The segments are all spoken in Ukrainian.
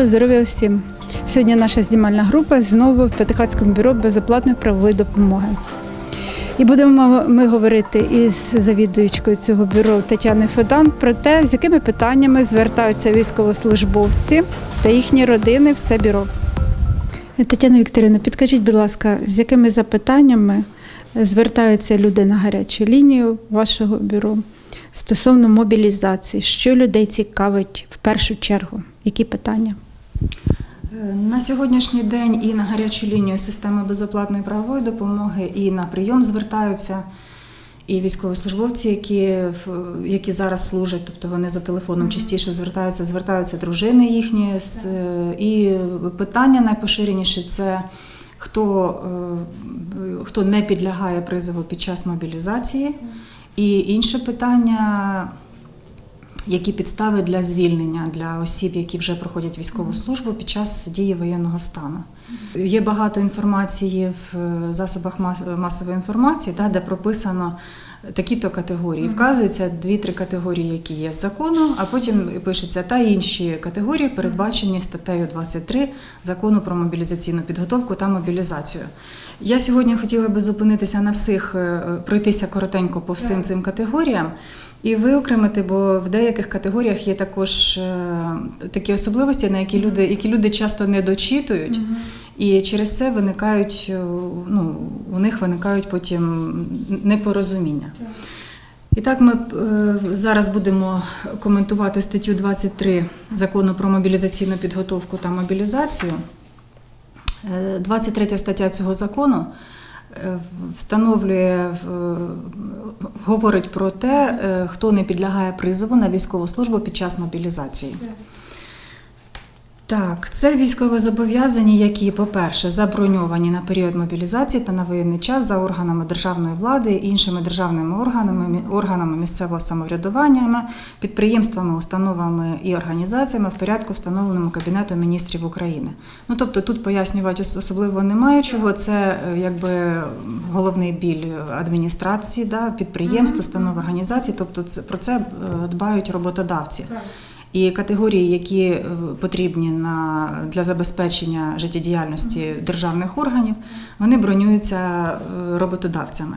Доброго здоров'я всім! Сьогодні наша знімальна група знову в П'ятихатському бюро безоплатної правової допомоги. І будемо ми говорити із завідуючкою цього бюро Тетяною Федан про те, з якими питаннями звертаються військовослужбовці та їхні родини в це бюро. Тетяна Вікторівна, підкажіть, будь ласка, з якими запитаннями звертаються люди на гарячу лінію вашого бюро стосовно мобілізації? Що людей цікавить в першу чергу? Які питання? На сьогоднішній день і на гарячу лінію системи безоплатної правової допомоги, і на прийом звертаються і військовослужбовці, які, які зараз служать, тобто вони за телефоном частіше звертаються, звертаються дружини їхні. І питання найпоширеніші це хто, е, хто не підлягає призову під час мобілізації. І інше питання які підстави для звільнення для осіб, які вже проходять військову службу під час дії воєнного стану. Є багато інформації в е, засобах масової інформації, де прописано такі-то категорії. Вказуються дві-три категорії, які є з закону, а потім пишеться та інші категорії, передбачені статтею 23 закону про мобілізаційну підготовку та мобілізацію. Я сьогодні хотіла би зупинитися на всіх, е, пройтися коротенько по всім цим категоріям і виокремити, бо в деяких категоріях є також е, такі особливості, на які люди, які люди часто не дочитують. І через це виникають, е, ну, у них виникають потім непорозуміння. І так ми е, зараз будемо коментувати статтю 23 закону про мобілізаційну підготовку та мобілізацію. Е, 23 стаття цього закону е, встановлює, говорить про те, е, хто не підлягає призову на військову службу під час мобілізації. Так, це військовозобов'язані, які, по-перше, заброньовані на період мобілізації та на воєнний час за органами державної влади, іншими державними органами, органами місцевого самоврядування, підприємствами, установами і організаціями в порядку, встановленому Кабінетом міністрів України. Ну тобто тут пояснювати особливо немає чого. Це е, якби головний біль адміністрації, да, підприємств, установ організацій. Тобто це про це е, дбають роботодавці. І категорії, які е, потрібні на, для забезпечення життєдіяльності державних органів, вони бронюються е, роботодавцями.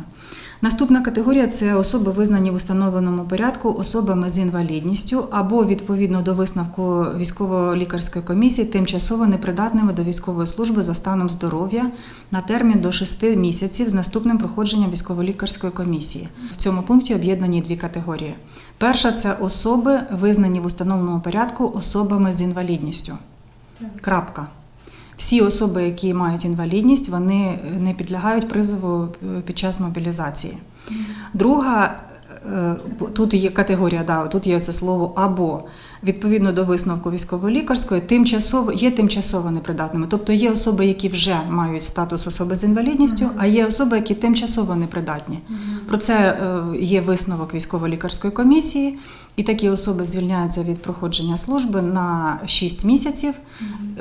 Наступна категорія це особи, визнані в установленому порядку особами з інвалідністю або відповідно до висновку військово-лікарської комісії тимчасово непридатними до військової служби за станом здоров'я на термін до 6 місяців з наступним проходженням військово-лікарської комісії. В цьому пункті об'єднані дві категорії. Перша це особи, визнані в установленому порядку особами з інвалідністю. Крапка. Всі особи, які мають інвалідність, вони не підлягають призову е, під час мобілізації. Друга е, тут є категорія, да, тут є це слово або відповідно до висновку військово-лікарської, тимчасово є тимчасово непридатними. Тобто є особи, які вже мають статус особи з інвалідністю, а є особи, які тимчасово непридатні. Про це е, є висновок військово-лікарської комісії, і такі особи звільняються від проходження служби на 6 місяців,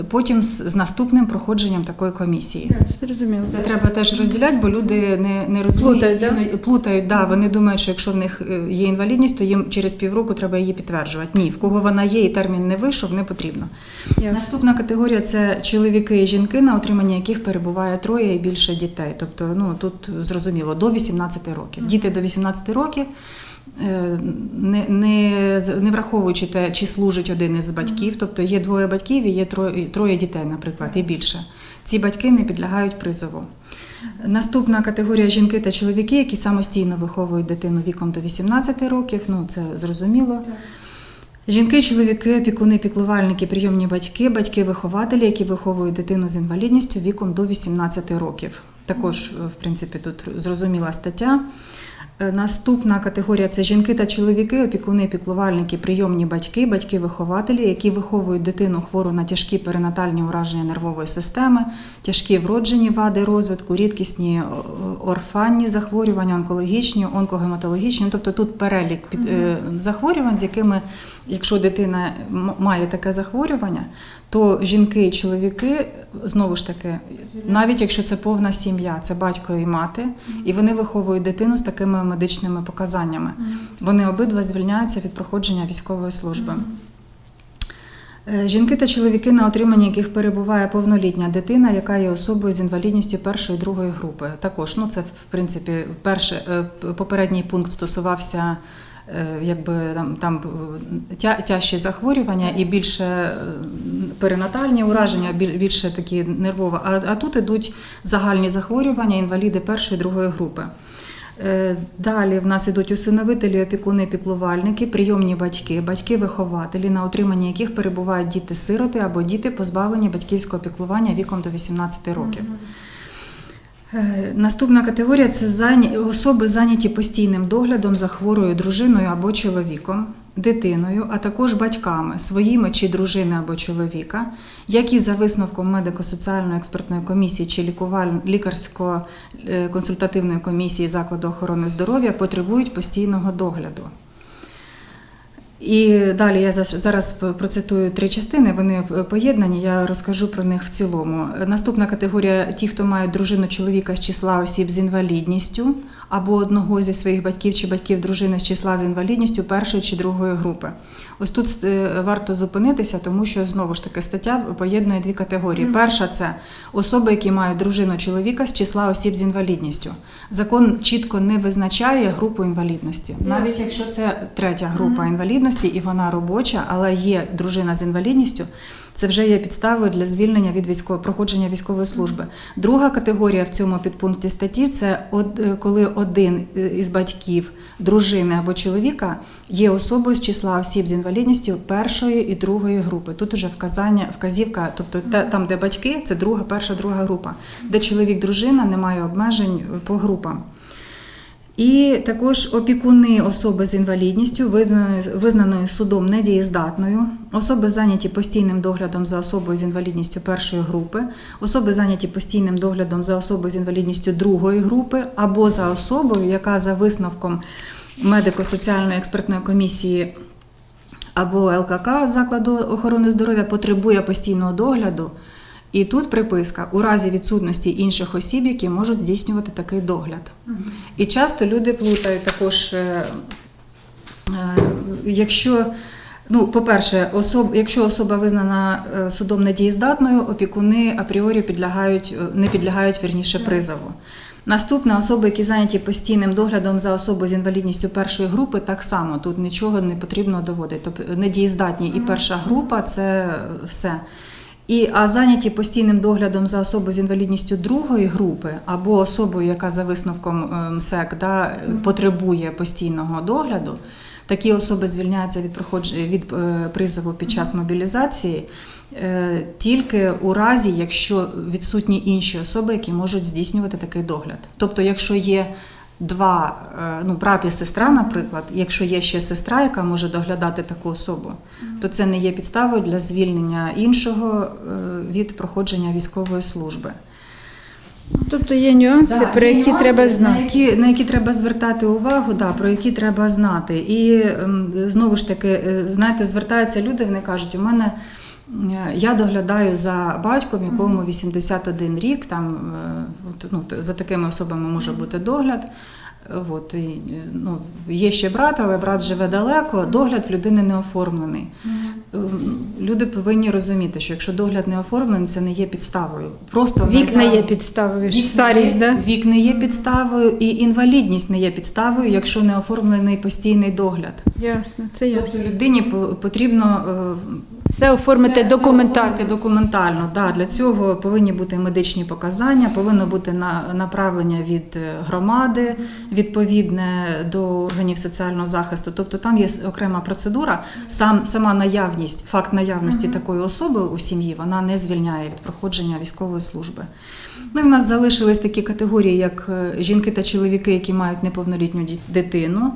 потім з, наступним проходженням такої комісії. Це зрозуміло. Це треба теж розділяти, бо люди не, не розуміють. Плутають, да? плутають, да. Вони думають, що якщо в них е, є інвалідність, то їм через півроку треба її підтверджувати. Ні, в кого вона є і термін не вийшов, не потрібно. Ясно. Наступна категорія це чоловіки і жінки, на отриманні яких перебуває троє і більше дітей. Тобто, ну тут зрозуміло, до 18 років. Діти до 18 років. е, Не, не, не враховуючи те, чи служить один із батьків, тобто є двоє батьків і є троє, троє дітей, наприклад, і більше. Ці батьки не підлягають призову. Наступна категорія жінки та чоловіки, які самостійно виховують дитину віком до 18 років, ну це зрозуміло. Жінки, чоловіки, опікуни, піклувальники, прийомні батьки, батьки-вихователі, які виховують дитину з інвалідністю віком до 18 років. Також, е, в принципі, тут зрозуміла стаття. Е, Наступна категорія це жінки та чоловіки, опікуни, піклувальники, прийомні батьки, батьки-вихователі, які виховують дитину хвору на тяжкі перинатальні ураження нервової системи, тяжкі вроджені вади розвитку, рідкісні о- орфанні захворювання, онкологічні, онкогематологічні. Тобто тут перелік під, е, захворювань, з якими, якщо дитина має таке захворювання, то жінки і чоловіки знову ж таки, навіть якщо це повна сім'я, це батько і мати, і вони виховують дитину з такими медичними показаннями. Вони обидва звільняються від проходження військової служби. Е, Жінки та чоловіки, на отриманні яких перебуває повнолітня дитина, яка є особою з інвалідністю першої другої групи. Також ну це в принципі перше е, попередній пункт стосувався. Е, Якби там, там е, тя, тяжчі захворювання і більше е, перинатальні ураження, більше такі нервові. А, а тут ідуть загальні захворювання, інваліди першої другої групи. Далі в нас ідуть усиновителі, опікуни, піклувальники, прийомні батьки, батьки-вихователі, на утриманні яких перебувають діти-сироти або діти, позбавлені батьківського піклування віком до 18 років. Е, Наступна категорія це особи, зайняті постійним доглядом за хворою дружиною або чоловіком, дитиною, а також батьками своїми чи дружини або чоловіка, які за висновком медико-соціальної експертної комісії чи лікарсько-консультативної комісії закладу охорони здоров'я потребують постійного догляду. І далі я зараз процитую три частини. Вони поєднані. Я розкажу про них в цілому. Наступна категорія: ті, хто мають дружину чоловіка з числа осіб з інвалідністю, або одного зі своїх батьків чи батьків дружини з числа з інвалідністю першої чи другої групи. Ось тут е, варто зупинитися, тому що знову ж таки стаття поєднує дві категорії. Перша це особи, які мають дружину чоловіка з числа осіб з інвалідністю. Закон чітко не визначає групу інвалідності, навіть якщо це третя група інвалідності і вона робоча, але є дружина з інвалідністю. Це вже є підставою для звільнення від військового проходження військової служби. Друга категорія в цьому підпункті статті це од- коли один е, із батьків, дружини або чоловіка є особою з числа осіб з інвалідністю першої і другої групи. Тут уже вказання, вказівка, тобто там, де батьки, це друга, перша, друга група, де чоловік, дружина немає обмежень е, по групам. І також опікуни особи з інвалідністю, визнаною, визнаною судом недієздатною, особи зайняті постійним доглядом за особою з інвалідністю першої групи, особи зайняті постійним доглядом за особою з інвалідністю другої групи, або за особою, яка за висновком медико-соціальної експертної комісії або ЛКК закладу охорони здоров'я потребує постійного догляду. І тут приписка у разі відсутності інших осіб, які можуть здійснювати такий догляд. І часто люди плутають також, е, е, якщо, ну, по-перше, особ, якщо особа визнана е, судом недієздатною, опікуни апріорі підлягають, не підлягають вірніше призову. Наступне особи, які зайняті постійним доглядом за особою з інвалідністю першої групи, так само тут нічого не потрібно доводити. Тобто недієздатні і перша група це все. І, а зайняті постійним доглядом за особою з інвалідністю другої групи або особою, яка за висновком МСЕК да, е, потребує постійного догляду, такі особи звільняються від від е, призову під час мобілізації е, тільки у разі, якщо відсутні інші особи, які можуть здійснювати такий догляд. Тобто, якщо є два, е, ну, брат і сестра, наприклад, якщо є ще сестра, яка може доглядати таку особу, то це не є підставою для звільнення іншого е, від проходження військової служби. Тобто є нюанси, Да, про є які нюанси, треба На знати. які, на які треба звертати увагу, да, про які треба знати. І ем, знову ж таки, е, знаєте, звертаються люди, вони кажуть, у мене. Я доглядаю за батьком, якому 81 рік. Там е, ну, за такими особами може бути догляд. От, і, ну, є ще брат, але брат живе далеко. Догляд в людини не оформлений. Ем, Люди повинні розуміти, що якщо догляд не оформлений, це не є підставою. Просто Вік не є підставою. Вік Старість, да? Вік не є підставою, і інвалідність не є підставою, якщо не оформлений постійний догляд. Ясно, це ясно. Тобто людині потрібно е, Все оформити це- це документально. оформити документально. Да, для цього повинні бути медичні показання, повинно бути на, направлення від е, громади відповідне до органів соціального захисту. Тобто там є окрема процедура. Сам сама наявність, факт наявності такої особи у сім'ї, вона не звільняє від проходження військової служби. Ну і в нас залишились такі категорії, як е, жінки та чоловіки, які мають неповнолітню дитину.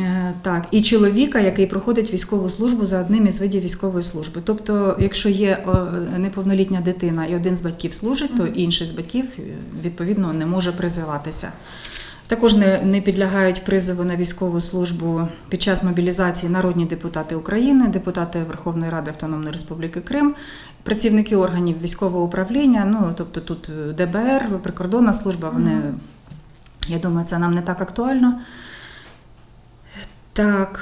Е, Так, і чоловіка, який проходить військову службу за одним із видів військової служби. Тобто, якщо є е, неповнолітня дитина і один з батьків служить, то інший з батьків е, відповідно не може призиватися. Також не, не підлягають призову на військову службу під час мобілізації народні депутати України, депутати Верховної Ради Автономної Республіки Крим, працівники органів військового управління. Ну тобто тут ДБР, прикордонна служба. Вони я думаю, це нам не так актуально. Так.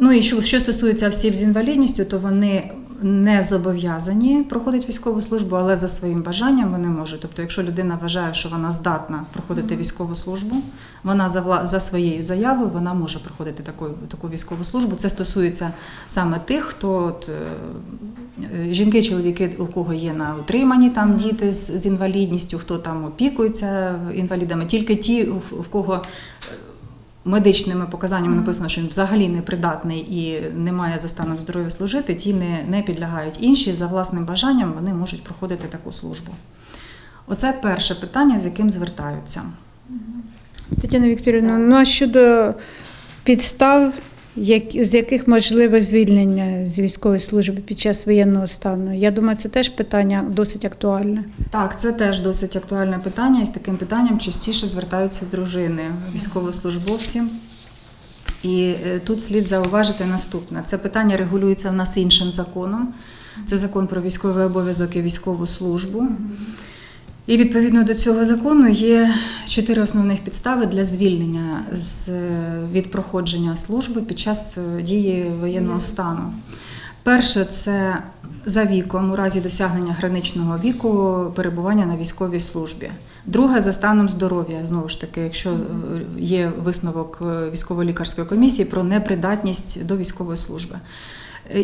Ну і що, що стосується осіб з інвалідністю, то вони не зобов'язані проходити військову службу, але за своїм бажанням вони можуть. Тобто, якщо людина вважає, що вона здатна проходити військову службу, вона за, вла- за своєю заявою вона може проходити таку, таку військову службу. Це стосується саме тих, хто от, е, е, жінки, чоловіки, у кого є на утриманні там діти з, з інвалідністю, хто там опікується інвалідами, тільки ті, в, в кого медичними показаннями написано, що він взагалі непридатний і не має за станом здоров'я служити, ті не, не підлягають. Інші за власним бажанням вони можуть проходити таку службу. Оце перше питання, з яким звертаються. Тетяна Вікторівна, ну а щодо підстав, з яких можливе звільнення з військової служби під час воєнного стану? Я думаю, це теж питання досить актуальне. Так, це теж досить актуальне питання, і з таким питанням частіше звертаються дружини військовослужбовці. І е, тут слід зауважити наступне: це питання регулюється в нас іншим законом. Це закон про військовий обов'язок і військову службу. І відповідно до цього закону є чотири основних підстави для звільнення з, від проходження служби під час е, дії воєнного стану. Перше це за віком у разі досягнення граничного віку перебування на військовій службі. Друге за станом здоров'я. Знову ж таки, якщо е, є висновок е, військово-лікарської комісії про непридатність до військової служби.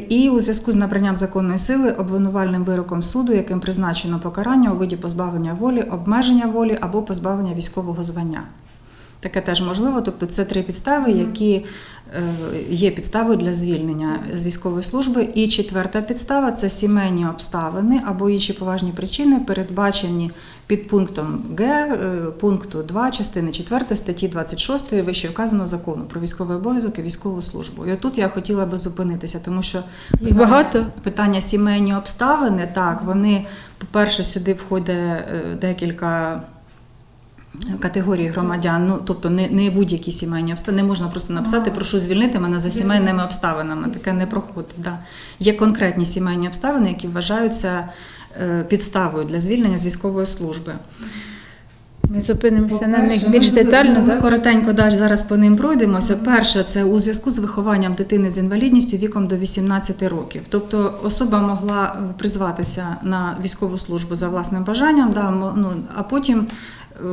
І у зв'язку з набранням законної сили обвинувальним вироком суду, яким призначено покарання у виді позбавлення волі, обмеження волі або позбавлення військового звання. Таке теж можливо, тобто це три підстави, які е, є підставою для звільнення з військової служби. І четверта підстава це сімейні обставини або інші поважні причини, передбачені під пунктом Г е, пункту 2 частини 4 статті 26 вище вказаного закону про військовий обов'язок і військову службу. І отут я хотіла би зупинитися, тому що Їх багато? питання сімейні обставини, так, вони, по-перше, сюди входить е, декілька категорій громадян, ну тобто не, не будь-які сімейні обставини. Не можна просто написати, прошу звільнити мене за сімейними обставинами. Таке не проходить. Да. Є конкретні сімейні обставини, які вважаються е, підставою для звільнення з військової служби. Ми зупинимося на них більш детально. Ми так? коротенько да, зараз по ним пройдемося. Перше, це у зв'язку з вихованням дитини з інвалідністю віком до 18 років. Тобто особа могла е, призватися на військову службу за власним бажанням, да, ну, а потім. Е,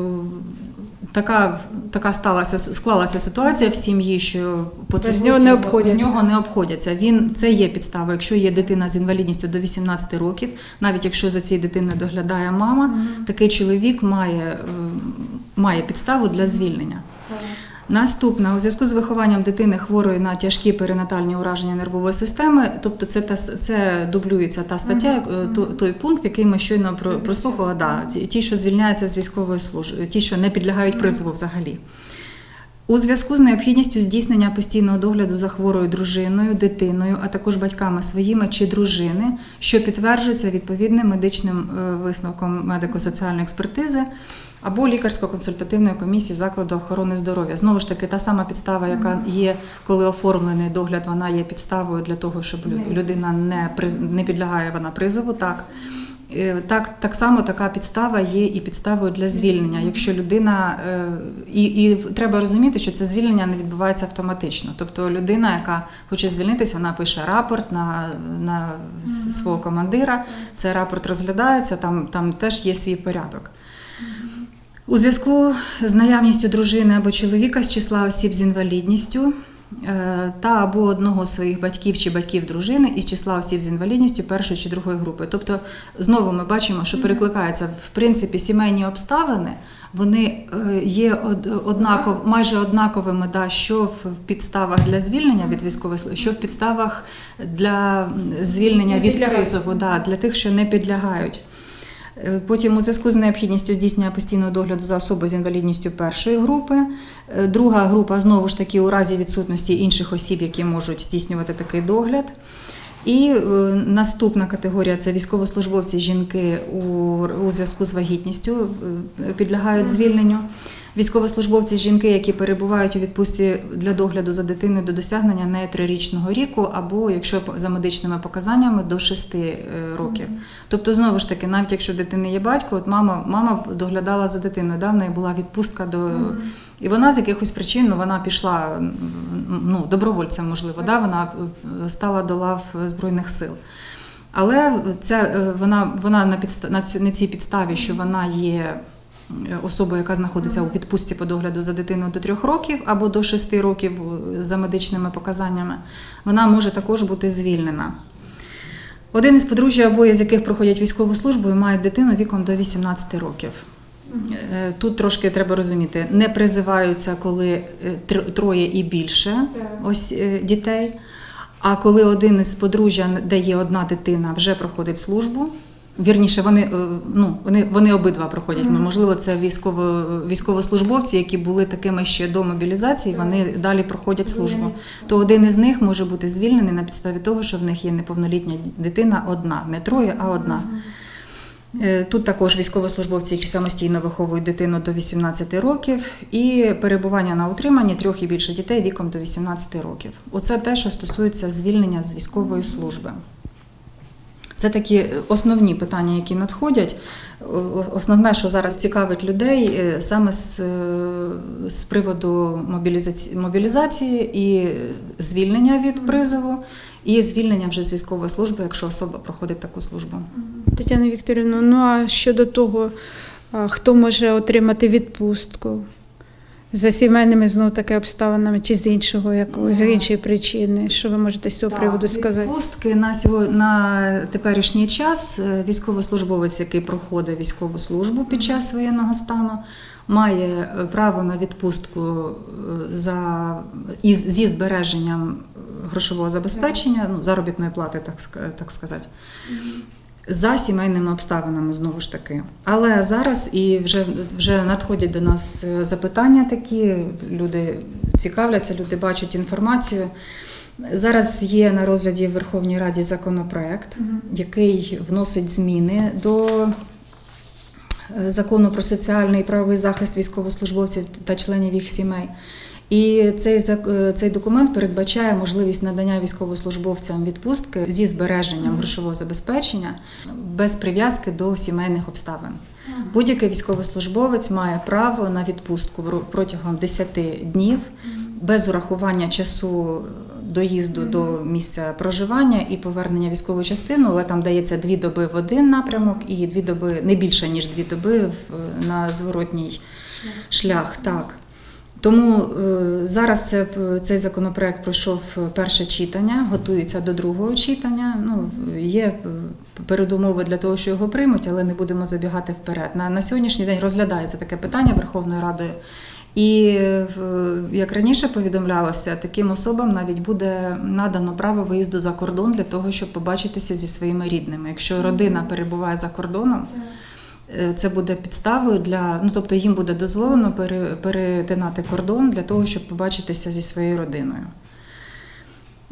Така, така сталася склалася ситуація в сім'ї, що Без нього не обходяться. з нього не обходяться. Він це є підстава. Якщо є дитина з інвалідністю до 18 років, навіть якщо за цією дитиною доглядає мама, такий чоловік має, е, має підставу для звільнення. Наступне. У зв'язку з вихованням дитини хворої на тяжкі перинатальні ураження нервової системи, тобто це та це дублюється та стаття, е, то- той пункт, який ми щойно про- прослухали, да, ті- ті, що звільняються з військової служби, ті, що не підлягають призову взагалі. У зв'язку з необхідністю здійснення постійного догляду за хворою дружиною, дитиною, а також батьками своїми чи дружини, що підтверджується відповідним медичним е, висновком медико-соціальної експертизи або лікарсько-консультативної комісії закладу охорони здоров'я. Знову ж таки, та сама підстава, яка є, коли оформлений догляд, вона є підставою для того, щоб людина не приз- не підлягає вона призову. Так. Е, Так, так само така підстава є і підставою для звільнення. Якщо людина е, і, і треба розуміти, що це звільнення не відбувається автоматично. Тобто людина, яка хоче звільнитися, вона пише рапорт на, на свого командира. Цей рапорт розглядається, там, там теж є свій порядок. У зв'язку з наявністю дружини або чоловіка з числа осіб з інвалідністю е, та або одного з своїх батьків чи батьків дружини із числа осіб з інвалідністю першої чи другої групи. Тобто, знову ми бачимо, що перекликаються в принципі сімейні обставини. Вони е, є од- однаков, майже однаковими, да, що в підставах для звільнення від військової служби, що в підставах для звільнення від призову, да, для тих, що не підлягають. Е, Потім у зв'язку з необхідністю здійснення постійного догляду за особою з інвалідністю першої групи. Е, Друга група знову ж таки у разі відсутності інших осіб, які можуть здійснювати такий догляд. І е, наступна категорія це військовослужбовці жінки у, у зв'язку з вагітністю підлягають звільненню. Військовослужбовці жінки, які перебувають у відпустці для догляду за дитиною до досягнення нею трирічного віку, або якщо за медичними показаннями до 6 років. Тобто, знову ж таки, навіть якщо дитини є батько, от мама, мама доглядала за дитиною, да, в неї була відпустка до. І вона з якихось причин ну, вона пішла ну, добровольцем, можливо, да, вона е, стала до лав Збройних сил. Але це е, вона, вона на, підста- на цій підставі, що вона є е, особою, яка знаходиться у відпустці по догляду за дитиною до трьох років або до шести років е, за медичними показаннями, вона може також бути звільнена. Один із подружжя, обоє з яких проходять військову службу і мають дитину віком до 18 років. Е, Тут трошки треба розуміти, не призиваються, коли троє і більше ось дітей. А коли один із подружжя, де є одна дитина, вже проходить службу. Вірніше, вони, е, ну, вони, вони обидва проходять. Можливо, це військово, військовослужбовці, які були такими ще до мобілізації, вони далі проходять службу. То один із них може бути звільнений на підставі того, що в них є неповнолітня дитина одна, не троє, а одна. Е, Тут також військовослужбовці, які самостійно виховують дитину до 18 років, і перебування на утриманні трьох і більше дітей віком до 18 років. Оце те, що стосується звільнення з військової служби. Це такі основні питання, які надходять. Основне, що зараз цікавить людей, е, саме з, е, з приводу мобілізації, мобілізації і звільнення від призову, і звільнення вже з військової служби, якщо особа проходить таку службу. Тетяна Вікторівна, ну а щодо того, хто може отримати відпустку за сімейними знов таки обставинами чи з іншого якогось з іншої причини, що ви можете з цього приводу сказати? Відпустки на сьогодні на теперішній час е, військовослужбовець, який проходить військову службу під час воєнного стану, має е, право на відпустку е, за із зі збереженням грошового забезпечення, ну заробітної плати, так так сказати. За сімейними обставинами знову ж таки. Але зараз і вже, вже надходять до нас е, запитання такі, люди цікавляться, люди бачать інформацію. Зараз є на розгляді в Верховній Раді законопроект, який вносить зміни до е, закону про соціальний і правовий захист військовослужбовців та членів їх сімей. І цей е, цей документ передбачає можливість надання військовослужбовцям відпустки зі збереженням грошового забезпечення без прив'язки до сімейних обставин. Будь-який військовослужбовець має право на відпустку протягом 10 днів без урахування часу доїзду до місця проживання і повернення в військову частину, але там дається дві доби в один напрямок і дві доби не більше ніж дві доби в, на зворотній шлях. Так. Тому е, зараз це, цей законопроект пройшов перше читання, готується до другого читання. Ну, є е, передумови для того, що його приймуть, але не будемо забігати вперед. На, на сьогоднішній день розглядається таке питання Верховною Радою. І е, як раніше повідомлялося, таким особам навіть буде надано право виїзду за кордон для того, щоб побачитися зі своїми рідними. Якщо родина перебуває за кордоном, Це буде підставою для ну тобто їм буде дозволено перетинати кордон для того, щоб побачитися зі своєю родиною.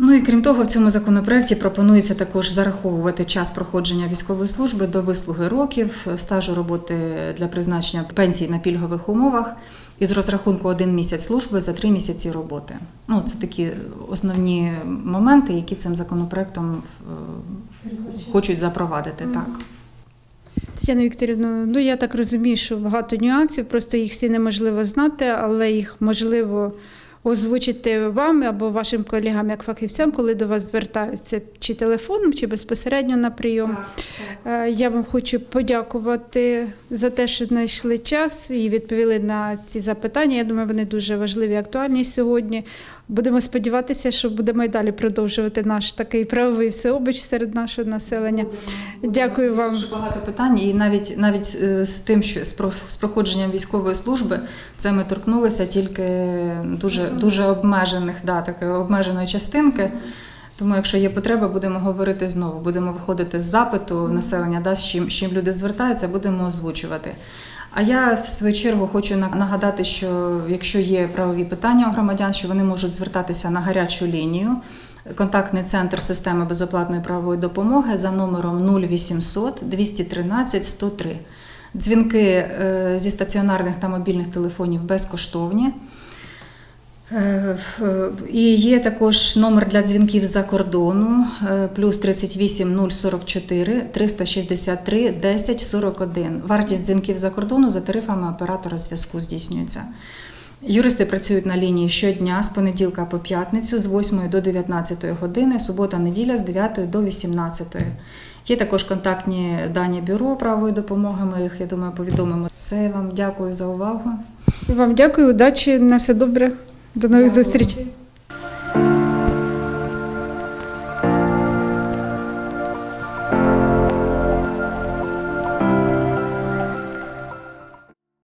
Ну і крім того, в цьому законопроекті пропонується також зараховувати час проходження військової служби до вислуги років, стажу роботи для призначення пенсії на пільгових умовах із розрахунку один місяць служби за три місяці роботи. Ну, це такі основні моменти, які цим законопроектом е, хочуть запровадити. Так. Тетяна Вікторівна, ну я так розумію, що багато нюансів, просто їх всі неможливо знати, але їх можливо озвучити вам або вашим колегам як фахівцям, коли до вас звертаються чи телефоном, чи безпосередньо на прийом. Е, Я вам хочу подякувати за те, що знайшли час і відповіли на ці запитання. Я думаю, вони дуже важливі і актуальні сьогодні. Будемо сподіватися, що будемо і далі продовжувати наш такий правовий всеобич серед нашого населення. Дякую вам. Дуже багато питань, і навіть навіть е, з тим, що з про- проходженням військової служби, це ми торкнулися тільки дуже дуже обмежених, да, такої обмеженої частинки. Тому, якщо є потреба, будемо говорити знову. Будемо виходити з запиту населення, да, з чим, з чим люди звертаються, будемо озвучувати. А я в свою чергу хочу на- нагадати, що якщо є правові питання у громадян, що вони можуть звертатися на гарячу лінію. Контактний центр системи безоплатної правової допомоги за номером 0800 213 103. Дзвінки е, зі стаціонарних та мобільних телефонів безкоштовні. Е, І є також номер для дзвінків з-за кордону е, плюс 38 044 363 10 41. Вартість дзвінків за кордону за тарифами оператора зв'язку здійснюється. Юристи працюють на лінії щодня з понеділка по п'ятницю з 8 до 19 години, субота, неділя з 9 до 18. Є також контактні дані бюро правової допомоги. Ми їх, я думаю, повідомимо. Це вам дякую за увагу. Вам дякую, удачі, на все добре. До нових зустрічей.